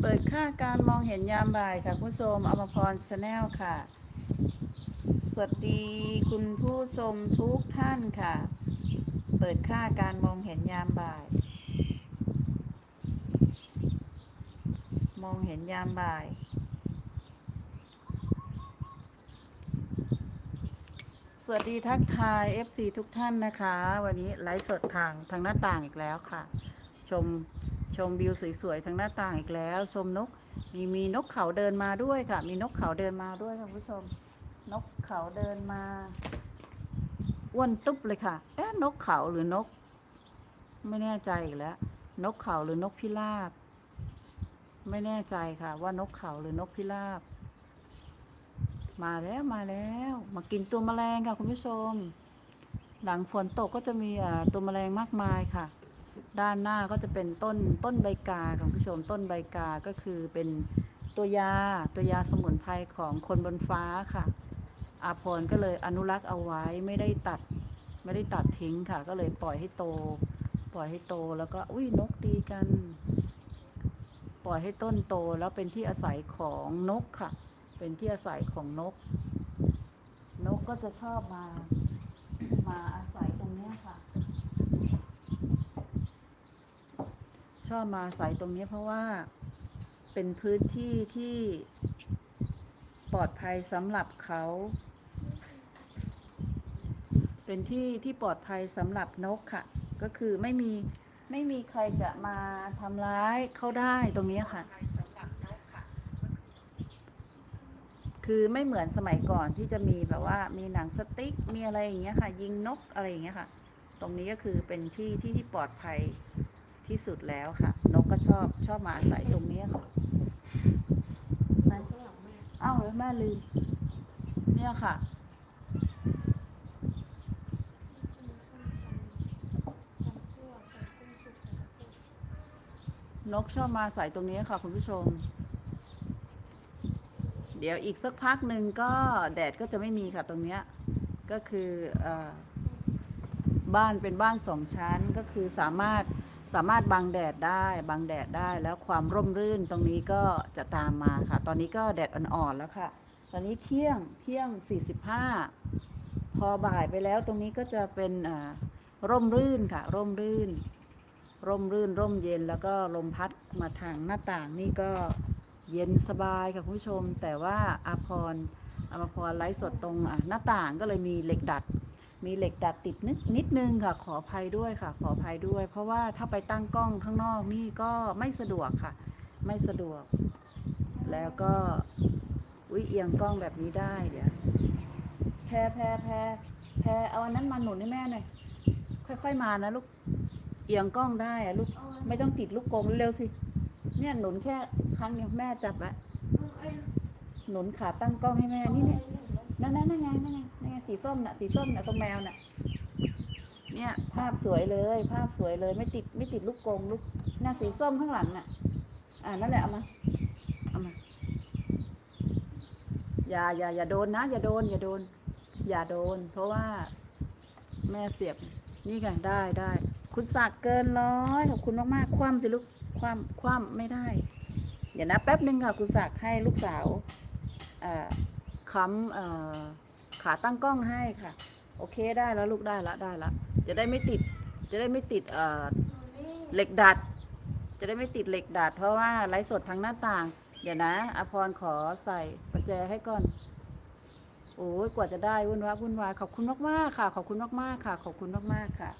เปิดค่าการมองเห็นยามบ่ายค่ะ ผู้ชมอมพรชาแนลค่ะ สวัสดีคุณผู้ชมทุกท่านค่ะ เปิดค่าการมองเห็นยามบ่าย มองเห็นยามบ่าย สวัสดีทักทาย FC ทุกท่านนะคะ วันนี้ไลฟ์สดทางทางหน้าต่างอีกแล้วค่ะ ชม ชมวิวสวยๆทางหน้าต่างอีกแล้ว ชมนก มีมีนกเขาเดินมาด้วยค่ะ มีนกเขาเดินมาด้วยค่ะคุณผู้ชม นกเขาเดินมาอ้วนตุ๊บเลยค่ะเอ๊ะนกเขาหรือนก ไม่แน่ใจอีกแล้ว นกเขาหรือนกพิราบ ไม่แน่ใจค่ะ ว่านกเขาหรือนกพิราบ มาแล้วมาแล้ว มากินตัวแมลงค่ะคุณผู้ชม หลังฝนตกก็จะมีตัวแมลงมากมายค่ะ ด้านหน้าก็จะเป็นต้นต้นใบกาค่ะคุณผู้ชมต้นใบกาก็คือเป็นตัวยาตัวยาสมุนไพรของคนบนฟ้าค่ะ อาพรก็เลยอนุรักษ์เอาไว้ไม่ได้ตัดไม่ได้ตัดทิ้งค่ะ ก็เลยปล่อยให้โต ปล่อยให้โตแล้วก็อุ้ยนกตีกัน ปล่อยให้ต้นโตแล้วเป็นที่อาศัยของนกค่ะ เป็นที่อาศัยของนก นกก็จะชอบมาอาศัยตรงเนี้ยค่ะ ช อบมาอาศัยตรงนี้เพราะว่าเป็นพื้นที่ที่ปลอดภัยสำหรับเขา เป็นที่ที่ปลอดภัยสำหรับนกค่ะ ก็คือไม่มีไม่มีใครจะมาทำร้ายเขาได้ตรงนี้ค่ะ คือไม่เหมือนสมัยก่อนที่จะมีแบบว่ามีหนังสติ๊กมีอะไรอย่างเงี้ยค่ะ ยิงนกอะไรอย่างเงี้ยค่ะ ตรงนี้ก็คือเป็นที่ที่ที่ปลอดภัย ที่สุดแล้วค่ะ นกก็ชอบชอบมาอาศัยตรงนี้ค่ะไหนอ้าเลยวแม่ลืม เนี่ยค่ะ นกชอบมาอาศัยตรงนี้ค่ะคุณผู้ชม เดี๋ยวอีกสักพักหนึ่งก็แดดก็จะไม่มีค่ะตรงเนี้ยก็คืออบ้านเป็นบ้านสองชั้นก็คือสามารถ สามารถบังแดดได้บังแดดได้แล้วความร่มรื่นตรงนี้ก็จะตามมาค่ะ ตอนนี้ก็แดดอ่อนๆแล้วค่ะ ตอนนี้เที่ยงเที่ยง 45 พอบ่ายไปแล้วตรงนี้ก็จะเป็นอ่าร่มรื่นค่ะ ร่มรื่น ร่มรื่น ร่มเย็นแล้วก็ลมพัดมาทางหน้าต่างนี่ก็เย็นสบายค่ะคุณผู้ชม แต่ว่าอาพรอาพรไลฟ์สดตรงหน้าต่างก็เลยมีเหล็กดัด มีเหล็กดัดติดนิดนิดนึงค่ะ ขออภัยด้วยค่ะ ขออภัยด้วย เพราะว่าถ้าไปตั้งกล้องข้างนอกนี่ก็ไม่สะดวกค่ะ ไม่สะดวก แล้วก็อุ้ยเอียงกล้องแบบนี้ได้เดี๋ยวแพรแพรแพรแพรเอาอันนั้นมาหนุนให้แม่หน่อยค่อย ๆ มานะลูกเอียงกล้องได้อะลูกไม่ต้องติดลูกกรงเร็วสิ เนี่ยหนุนแค่ครั้งเดียวแม่จับไว้หนุนขาตั้งกล้องให้แม่นี่เนี่ยนั่นนั่นไงนั่นไงนั่นไง สีส้มน่ะ สีส้มน่ะตรงแมวน่ะ เนี่ย ภาพสวยเลย ภาพสวยเลย ไม่ติดไม่ติดลูกกงลูกหน้าสีส้มข้างหลังน่ะ อ่านั่นแหละเอามาเอามาอย่าอย่าอย่าโดนนะ อย่าโดน อย่าโดน อย่าโดน เพราะว่า แม่เสียบนี่ไงได้ได้คุณสักเกินร้อยขอบคุณมากๆ คว่ำสิลูกคว่ำคว่ำไม่ได้เดี๋ยวนะแป๊บนึงค่ะคุณสักให้ลูกสาวอ่อค้ำอ่อ ขาตั้งกล้องให้ค่ะ โอเคได้แล้วลูกได้ละได้ละจะได้ไม่ติดจะได้ไม่ติดเอ่อเหล็กดัด จะได้ไม่ติดเหล็กดัด เพราะว่าไลฟ์สดทางหน้าต่าง เดี๋ยวนะอภรขอใส่กุญแจให้ก่อน โอ้ยกว่าจะได้วุ่นวายวุ่นวายขอบคุณมากๆค่ะ ขอบคุณมากๆค่ะ ขอบคุณมากๆค่ะ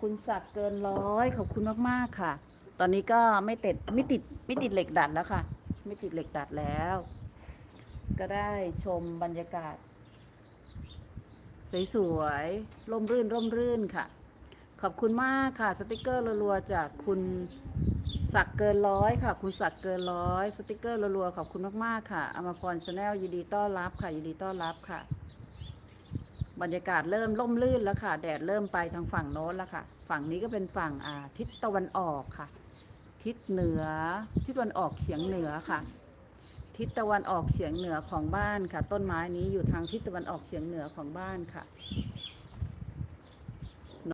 คุณศักดิ์เกินร้อยขอบคุณมากๆค่ะ ตอนนี้ก็ไม่ติดไม่ติดไม่ติดเหล็กดัดแล้วค่ะ ไม่ติดเหล็กดัดแล้ว ก็ได้ชมบรรยากาศ สวยๆร่มรื่นร่มรื่นค่ะ ขอบคุณมากค่ะ สติกเกอร์รัวๆจากคุณศักเกินร้อยค่ะ คุณศักเกินร้อยสติกเกอร์รัวๆขอบคุณมากๆค่ะอมพรชาแนลยินดีต้อนรับค่ะยินดีต้อนรับค่ะ บรรยากาศเริ่มร่มรื่นแล้วค่ะ แดดเริ่มไปทางฝั่งโน้นแล้วค่ะ ฝั่งนี้ก็เป็นฝั่งอาทิศตะวันออกค่ะ ทิศเหนือทิศตะวันออกเฉียงเหนือค่ะ ทิศตะวันออกเฉียงเหนือของบ้านค่ะ ต้นไม้นี้อยู่ทางทิศตะวันออกเฉียงเหนือของบ้านค่ะ